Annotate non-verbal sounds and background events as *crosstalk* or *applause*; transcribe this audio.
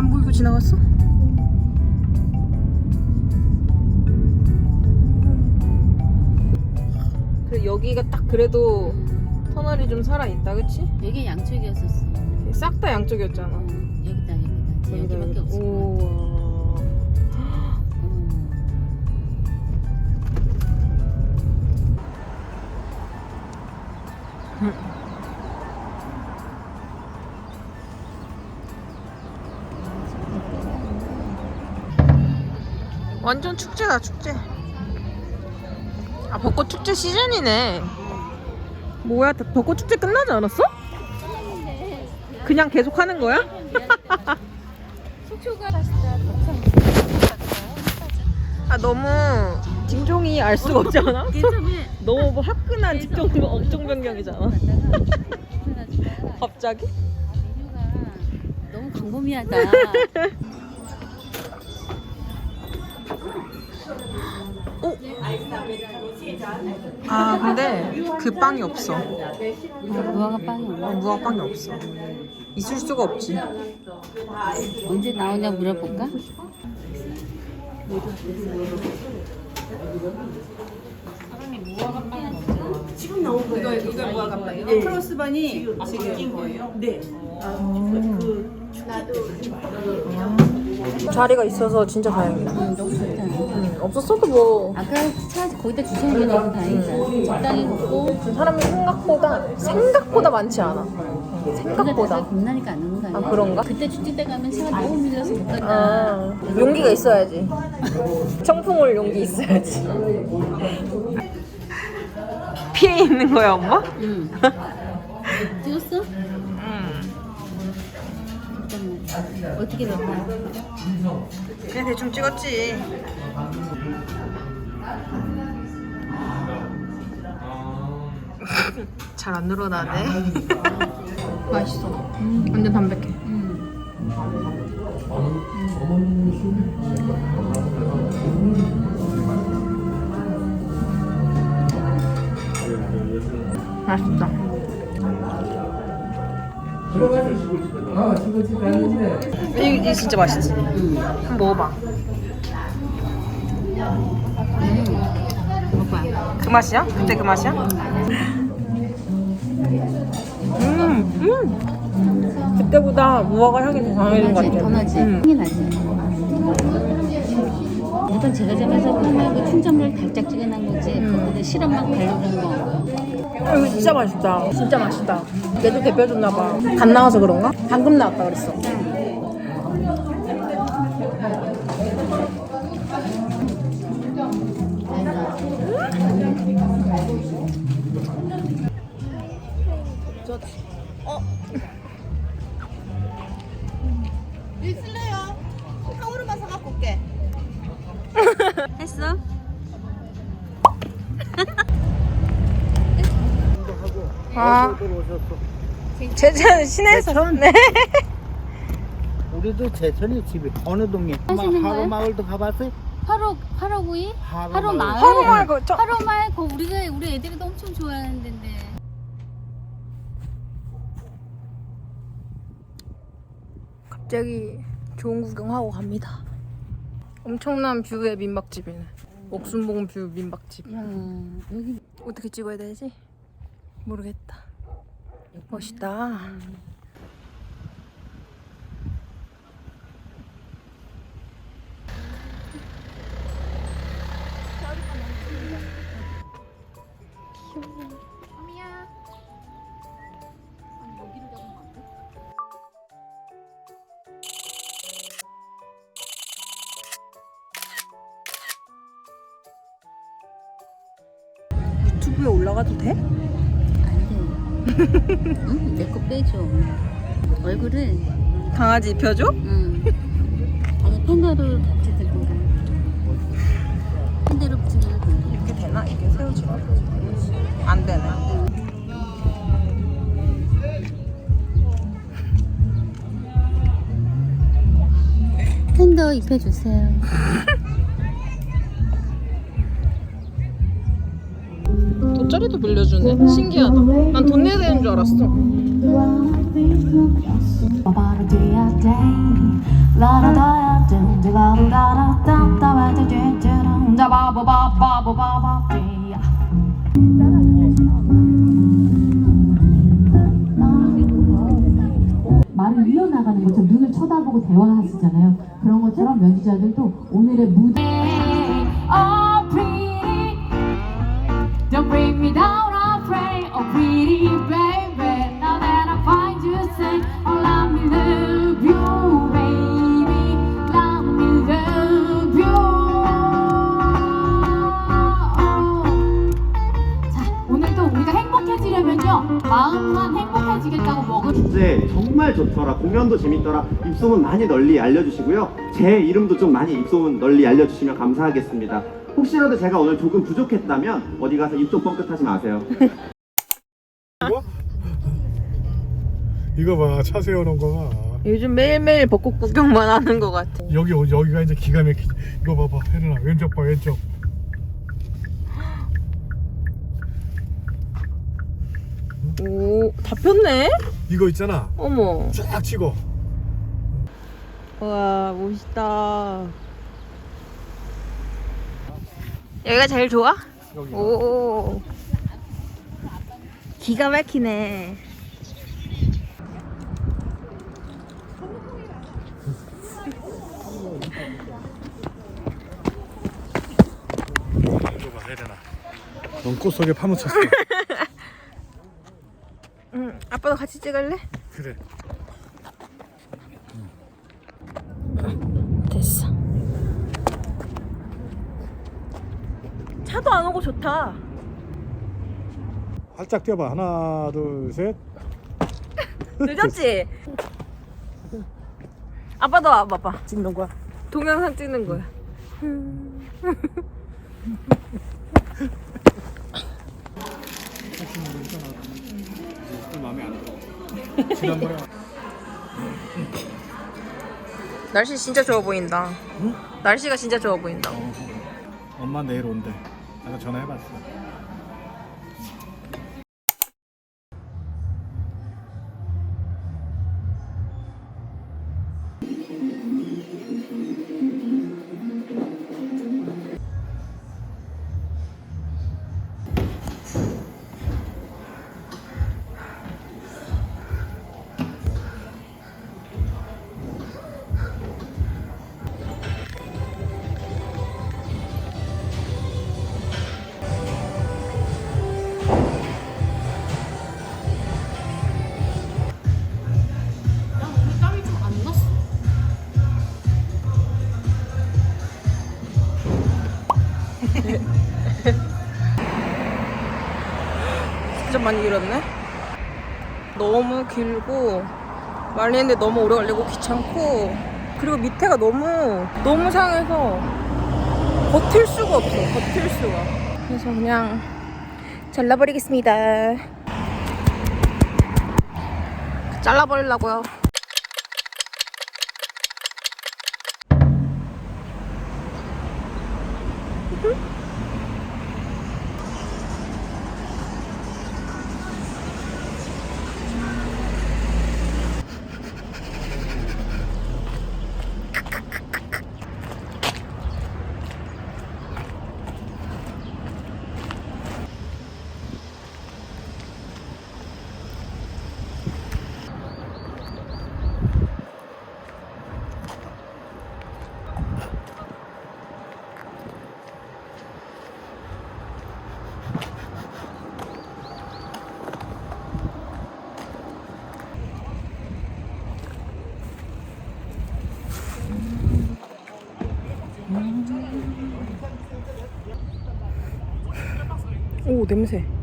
안 보이고 지나갔어? 그래 여기가 딱 그래도 터널이 좀 살아 있다, 그렇지? 여기 양쪽이었었어. 싹 다 양쪽이었잖아. 어, 여기다 여기다. 이제 여기밖에 없어. 오. *laughs* 완전 축제다 축제. 아 벚꽃 축제 시즌이네. 뭐야 벚꽃 축제 끝나지 않았어? 그냥 계속 하는 거야? 속초가 *laughs* 맛있다. 아 너무 딩종이 알 수가 없지 않아? *laughs* 너무 뭐 화끈한 직종 업종 변경이잖아. *laughs* 갑자기? 메뉴가 너무 광범위하다. 아 근데 그 빵이 없어. 무화과 빵이 어, 없나? 무화 빵이 없어. 있을 수가 없지. 언제 나오냐 물어볼까? 이거 이거 뭐가 같다. 이거 크로스반이 지금 거예요? 네. 자리가 있어서 진짜 다행이다. 없었어도 뭐 아까 차 거기다 주시는 게 너무 다행이다. 적당히 걷고 사람이 생각보다 생각보다 많지 않아. 생각보다. 다 겁나니까 안 오는 거 아니야? 아, 그런가? 그때 축제 때 가면 차가 너무 밀려서 못 갔다. 아, 용기가 있어야지. 청풍 올 용기 있어야지. 피해 있는 거야, 엄마? 응. *laughs* 찍었어? 어떻게 될까? 그냥 대충 찍었지. 잘 안 늘어나네. *laughs* 맛있어. 완전 담백해. 맛있다. 이거, 이거 진짜 맛있지? 한번 먹어봐. 음. 그 맛이야? 그때 그 맛이야? 음, 음. 그때보다 무화과 향이 더 강해진 것 나지? 같아. 더 나지? 음. 향이 나지? 일단 제가 잡아서 그거 충전물 달짝지근한 거지 음. 그때 시럽만 바르는 거 아, 이거 진짜 맛있다. 진짜 맛있다. 얘도 대표줬나 봐. 간 나와서 그런가? 방금 나왔다 그랬어. 했어? 아, 제천 시내에서. 네. *laughs* 우리도 제천이 집이 어느 동네? 하시는 하루 거예요? 마을도 가봤어요? 하루 하루구이? 하루 하루 마을. 마을? 하루 말고 저 하루 마을 그 우리가 우리 애들이 엄청 좋아하는 데인데 갑자기 좋은 구경하고 갑니다. 엄청난 뷰의 민박집이네. 옥순봉 뷰 민박집. 야 여기 어떻게 찍어야 되지? 모르겠다. 멋있다. 유튜브에 올라가도 돼? 응, 내거 빼줘 얼굴을 강아지 입혀줘? 응 아니 팬더를 같이 들든가 팬더를 붙이면 돼 이렇게 되나? 이게 세워지나? 안 되네. 팬더 입혀주세요 *laughs* 돗자리도 빌려주네. 신기하다. 난 돈 내야 되는 줄 알았어. 말을 밀려나가는 것처럼 눈을 쳐다보고 대화하시잖아요. 그런 것처럼 연기자들도 오늘의 무대 I pray Oh pretty baby Now that I find you say Oh let me love you baby Let me love you 자 오늘도 우리가 행복해지려면요 마음만 행복해지겠다고 먹을 축제 정말 좋더라 공연도 재밌더라 입소문 많이 널리 알려주시고요 제 이름도 좀 많이 입소문 널리 알려주시면 감사하겠습니다 혹시라도 제가 오늘 조금 부족했다면 어디 가서 입좀 뻥끗하지 마세요 이거 봐, 차 세워놓은 거 봐. 요즘 매일매일 벚꽃 구경만 하는 것 같아. 여기 여기가 이제 기가 막히. 이거 봐봐, 혜린아 왼쪽 봐, 왼쪽. 오, 다 폈네? 이거 있잖아. 어머. 쫙 치고. 와, 멋있다. 여기가 제일 좋아? 여기. 오. 기가 막히네. 이거 봐, 혜린아. 넌꽃 속에 파묻혔어. *laughs* 응, 아빠도 같이 찍을래? 그래. 됐어. 차도 안 오고 좋다. 활짝 뛰어봐. 하나, 둘, 셋. *laughs* 늦었지? 아빠도 와봐봐. 찍는 거야? 동영상 찍는 거야. 마음에 안 들어. 지난번에 날씨 진짜 좋아 보인다. 날씨가 진짜 좋아 보인다. 엄마 내일 온대. 내가 전화해봤어. 많이 길었네. 너무 길고 말리는데 너무 오래 걸리고 귀찮고 그리고 밑에가 너무 너무 상해서 버틸 수가 없어. 버틸 수가. 그래서 그냥 잘라버리겠습니다. 잘라버리려고요. 냄새.